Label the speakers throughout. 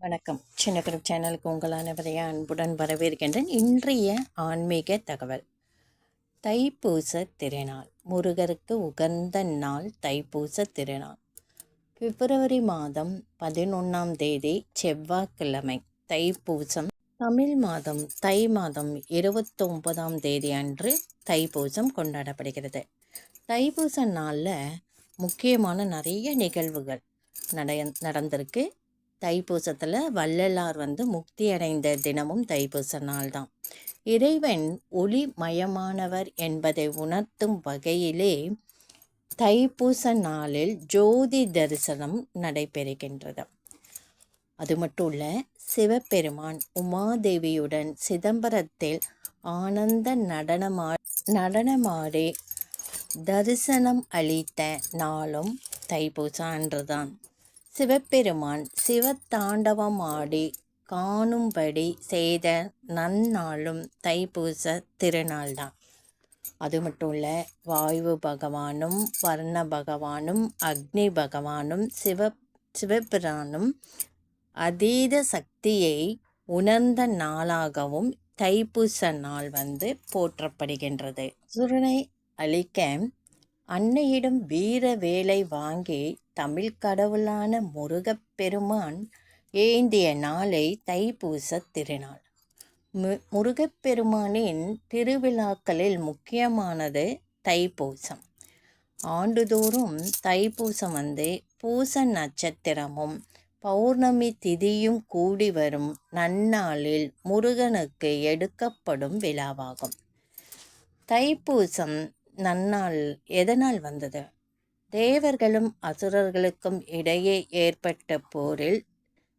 Speaker 1: வணக்கம். சின்ன குரூப் சேனலுக்கு உங்கள் அனைவரையும் அன்புடன் வரவேற்கின்றேன். இன்றைய ஆன்மீக தகவல். தைப்பூச திருநாள். முருகருக்கு உகந்த நாள் தைப்பூச திருநாள். பிப்ரவரி மாதம் பதினொன்றாம் தேதி செவ்வாய்க்கிழமை தைப்பூசம். தமிழ் மாதம் தை மாதம் இருபத்தொன்பதாம் தேதி அன்று தைப்பூசம் கொண்டாடப்படுகிறது. தைப்பூச நாளில் முக்கியமான நிறைய நிகழ்வுகள் நட நடந்திருக்கு. தைப்பூசத்தில் வள்ளலார் வந்து முக்தி அடைந்த தினமும் தைப்பூச நாள் தான் இறைவன் ஒளிமயமானவர் என்பதை உணர்த்தும் வகையிலே தைப்பூச நாளில் ஜோதி தரிசனம் நடைபெறுகின்றது. அது மட்டும் இல்லை சிவபெருமான் உமாதேவியுடன் சிதம்பரத்தில் ஆனந்த நடனமா நடனமாடி தரிசனம் அளித்த நாளும் தைப்பூச அன்றுதான். சிவபெருமான் சிவத்தாண்டவமாடி காணும்படி செய்த நன்னாளும் தைப்பூச திருநாள்தான். அது மட்டும் இல்லை வாயு பகவானும் வர்ண பகவானும் அக்னி பகவானும் சிவ சிவபிரானும் அதீத சக்தியை உணர்ந்த நாளாகவும் தைப்பூச நாள் வந்து போற்றப்படுகின்றது. சுரனை அழிக்க அன்னையிடம் வீர வேலை வாங்கி தமிழ் கடவுளான முருகப்பெருமான் ஏந்திய நாளை தைப்பூச திருநாள். மு முருகப்பெருமானின் திருவிழாக்களில் முக்கியமானது தைப்பூசம். ஆண்டுதோறும் தைப்பூசம் வந்து பூச நட்சத்திரமும் பௌர்ணமி திதியும் கூடி வரும் நன்னாளில் முருகனுக்கு எடுக்கப்படும் விழாவாகும். தைப்பூசம் நன்னாள் எதனால் வந்தது? தேவர்களும் அசுரர்களுக்கும் இடையே ஏற்பட்ட போரில்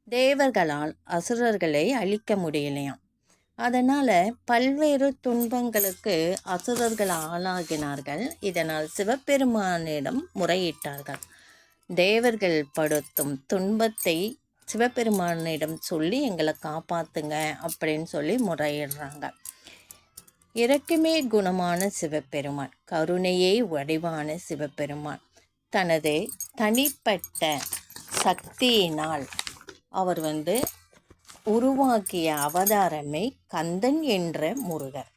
Speaker 1: தேவர்களால் அசுரர்களை அழிக்க முடியலையாம். அதனால் பல்வேறு துன்பங்களுக்கு அசுரர்கள் ஆளாகினார்கள். இதனால் சிவபெருமானிடம் முறையிட்டார்கள். தேவர்கள் படுத்தும் துன்பத்தை சிவபெருமானிடம் சொல்லி எங்களை காப்பாற்றுங்க அப்படின்னு சொல்லி முறையிடுறாங்க. இறக்குமே குணமான சிவபெருமான். கருணையே வடிவான சிவபெருமான். தனது தனிப்பட்ட சக்தியினால் அவர் வந்து உருவாக்கிய அவதாரமே கந்தன் என்ற முருகர்.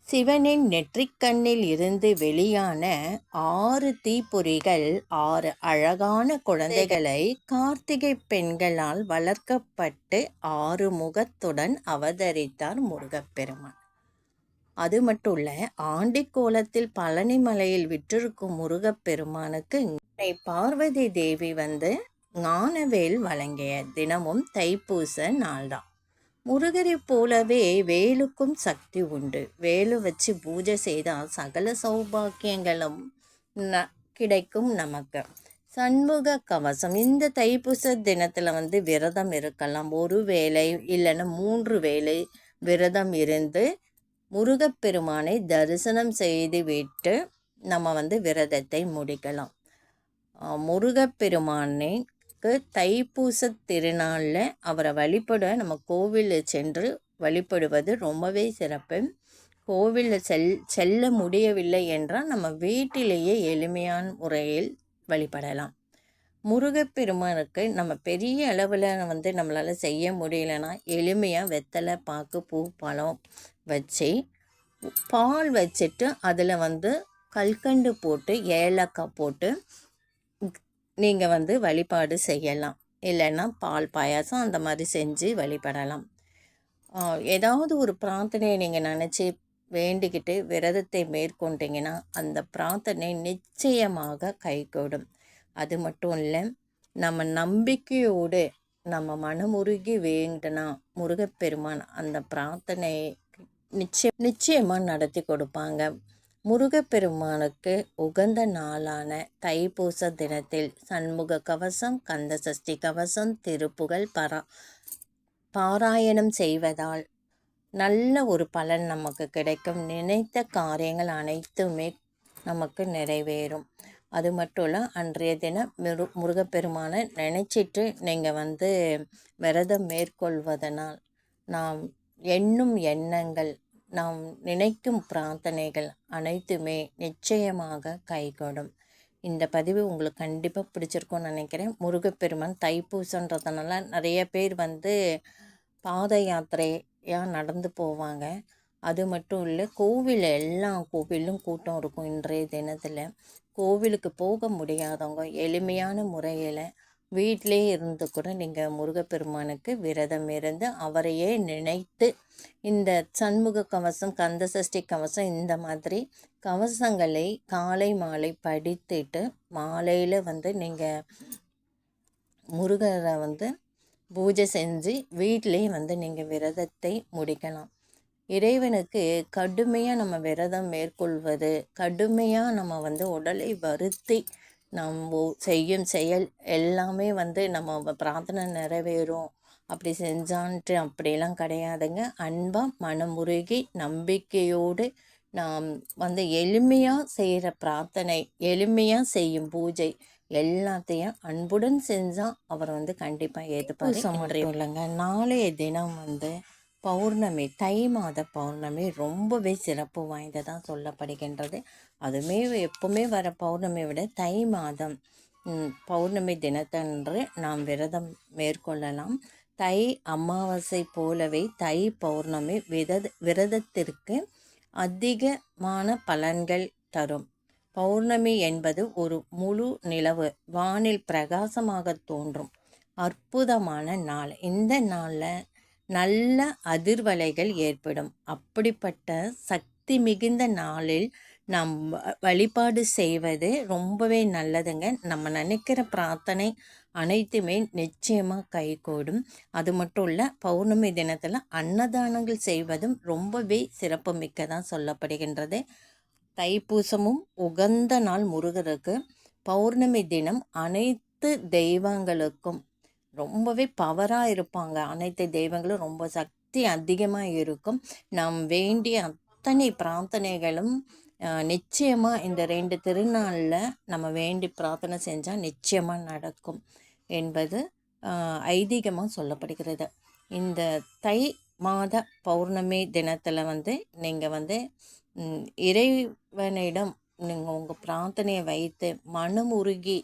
Speaker 1: சிவனின் நெற்றிக்கண்ணில் இருந்து வெளியான ஆறு தீப்பொறிகள் ஆறு அழகான குழந்தைகளை கார்த்திகை பெண்களால் வளர்க்கப்பட்டு ஆறு முகத்துடன் அவதரித்தார் முருகப்பெருமான். அது மட்டும் இல்லை ஆண்டி கோலத்தில் பழனி மலையில் விற்றிருக்கும் முருகப்பெருமானுக்கு பார்வதி தேவி வந்து ஞானவேல் வழங்கிய தினமும் தைப்பூச நாள்தான். முருகரை போலவே வேலுக்கும் சக்தி உண்டு. வேலு வச்சு பூஜை செய்தால் சகல சௌபாக்கியங்களும் ந கிடைக்கும் நமக்கு. சண்முக கவசம். இந்த தைப்பூச தினத்தில் வந்து விரதம் இருக்கலாம். ஒரு வேலை இல்லைன்னா மூன்று வேலை விரதம் இருந்து முருகப்பெருமானை தரிசனம் செய்துவிட்டு நம்ம வந்து விரதத்தை முடிக்கலாம். முருகப்பெருமானுக்கு தைப்பூச திருநாளில் அவரை வழிபட நம்ம கோவிலில் சென்று வழிபடுவது ரொம்பவே சிறப்பு. கோவிலில் செல் செல்ல முடியவில்லை என்றால் நம்ம வீட்டிலேயே எளிமையான முறையில் வழிபடலாம். முருகப்பெருமானுக்கு நம்ம பெரிய அளவில் வந்து நம்மளால் செய்ய முடியலன்னா எளிமையாக வெத்தலை பாக்கு பூ பழம் வச்சு பால் வச்சுட்டு அதில் வந்து கல்கண்டு போட்டு ஏலக்காய் போட்டு நீங்கள் வந்து வழிபாடு செய்யலாம். இல்லைன்னா பால் பாயாசம் அந்த மாதிரி செஞ்சு வழிபடலாம். ஏதாவது ஒரு பிரார்த்தனையை நீங்கள் நினச்சி வேண்டிக்கிட்டு விரதத்தை மேற்கொண்டீங்கன்னா அந்த பிரார்த்தனை நிச்சயமாக கைகூடும். அது மட்டும் இல்லை நம்ம நம்பிக்கையோடு நம்ம மனமுருகி வேண்டினா முருகப்பெருமான் அந்த பிரார்த்தனை நிச்சயம் நிச்சயமாக நடத்தி கொடுப்பாங்க. முருகப்பெருமானுக்கு உகந்த நாளான தைப்பூச தினத்தில் சண்முக கவசம் கந்த சஷ்டி கவசம் திருப்புகழ் பரா பாராயணம் செய்வதால் நல்ல ஒரு பலன் நமக்கு கிடைக்கும். நினைத்த காரியங்கள் அனைத்துமே நமக்கு நிறைவேறும். அது மட்டும் இல்லை அன்றைய தினம் முரு முருகப்பெருமானை நினச்சிட்டு நீங்கள் வந்து விரதம் மேற்கொள்வதனால் நாம் எண்ணும் எண்ணங்கள் நாம் நினைக்கும் பிரார்த்தனைகள் அனைத்துமே நிச்சயமாக கைகூடும். இந்த பதிவு உங்களுக்கு கண்டிப்பாக பிடிச்சிருக்கும்னு நினைக்கிறேன். முருகப்பெருமான் தைப்பூசன்றதுனால நிறைய பேர் வந்து பாத யாத்திரையாக நடந்து போவாங்க. அது மட்டும் இல்லை கோவில் எல்லா கோவிலும் கூட்டம் இருக்கும் இன்றைய தினத்தில். கோவிலுக்கு போக முடியாதவங்க எளிமையான முறையில் வீட்டிலே இருந்து கூட நீங்கள் முருகப்பெருமானுக்கு விரதம் இருந்து அவரையே நினைத்து இந்த சண்முக கவசம் கந்த சஷ்டி கவசம் இந்த மாதிரி கவசங்களை காலை மாலை படித்துட்டு மாலையில் வந்து நீங்கள் முருகரை வந்து பூஜை செஞ்சு வீட்டிலே வந்து நீங்கள் விரதத்தை முடிக்கலாம். இறைவனுக்கு கடுமையாக நம்ம விரதம் மேற்கொள்வது கடுமையாக நம்ம வந்து உடலை வருத்தி நம்ம செய்யும் செயல் எல்லாமே வந்து நம்ம பிரார்த்தனை நிறைவேறும். அப்படி செஞ்சான்ட்டு அப்படிலாம் கிடையாதுங்க. அன்பாக மனமுருகி நம்பிக்கையோடு நாம் வந்து எளிமையாக செய்கிற பிரார்த்தனை எளிமையாக செய்யும் பூஜை எல்லாத்தையும் அன்புடன் செஞ்சால் அவர் வந்து கண்டிப்பாக ஏற்றுப்பாரு இல்லைங்க. நாளைய தினம் வந்து பௌர்ணமி தை மாத பௌர்ணமி ரொம்பவே சிறப்பு வாய்ந்ததாக சொல்லப்படுகின்றது. அதுவுமே எப்பவுமே வர பௌர்ணமியை விட தை மாதம் பௌர்ணமி தினத்தன்று நாம் விரதம் மேற்கொள்ளலாம். தை அமாவாசை போலவே தை பௌர்ணமி விரத விரதத்திற்கு அதிகமான பலன்கள் தரும். பௌர்ணமி என்பது ஒரு முழு நிலவு வானில் பிரகாசமாக தோன்றும். அற்புதமான நாள். இந்த நாளில் நல்ல அதிர்வலைகள் ஏற்படும். அப்படிப்பட்ட சக்தி மிகுந்த நாளில் நாம் வழிபாடு செய்வது ரொம்பவே நல்லதுங்க. நம்ம நினைக்கிற பிரார்த்தனை அனைத்துமே நிச்சயமாக கைகூடும். அது மட்டும் இல்லை பௌர்ணமி தினத்தில் அன்னதானங்கள் செய்வதும் ரொம்பவே சிறப்பு மிக்கதாக சொல்லப்படுகின்றது. தைப்பூசமும் உகந்த நாள் முருகருக்கு. பௌர்ணமி தினம் அனைத்து தெய்வங்களுக்கும் ரொம்பவே பவராக இருப்பாங்க. அனைத்து தெய்வங்களும் ரொம்ப சக்தி அதிகமாக இருக்கும். நாம் வேண்டிய அத்தனை பிரார்த்தனைகளும் நிச்சயமாக இந்த ரெண்டு திருநாளில் நம்ம வேண்டி பிரார்த்தனை செஞ்சால் நிச்சயமாக நடக்கும் என்பது ஐதீகமாக சொல்லப்படுகிறது. இந்த தை மாத பௌர்ணமி தினத்தில் வந்து நீங்கள் வந்து இறைவனிடம் நீங்கள் உங்கள் பிரார்த்தனையை வைத்து மனமுருகி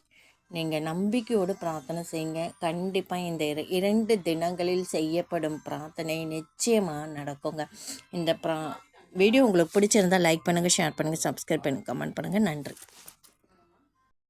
Speaker 1: நீங்கள் நம்பிக்கையோடு பிரார்த்தனை செய்யுங்க. கண்டிப்பாக இந்த இரண்டு தினங்களில் செய்யப்படும் பிரார்த்தனை நிச்சயமாக நடக்குங்க. இந்த ப்ரா வீடியோ உங்களுக்கு பிடிச்சிருந்தால் லைக் பண்ணுங்கள் ஷேர் பண்ணுங்கள் சப்ஸ்கிரைப் பண்ணுங்கள் கமெண்ட் பண்ணுங்கள் நன்றி.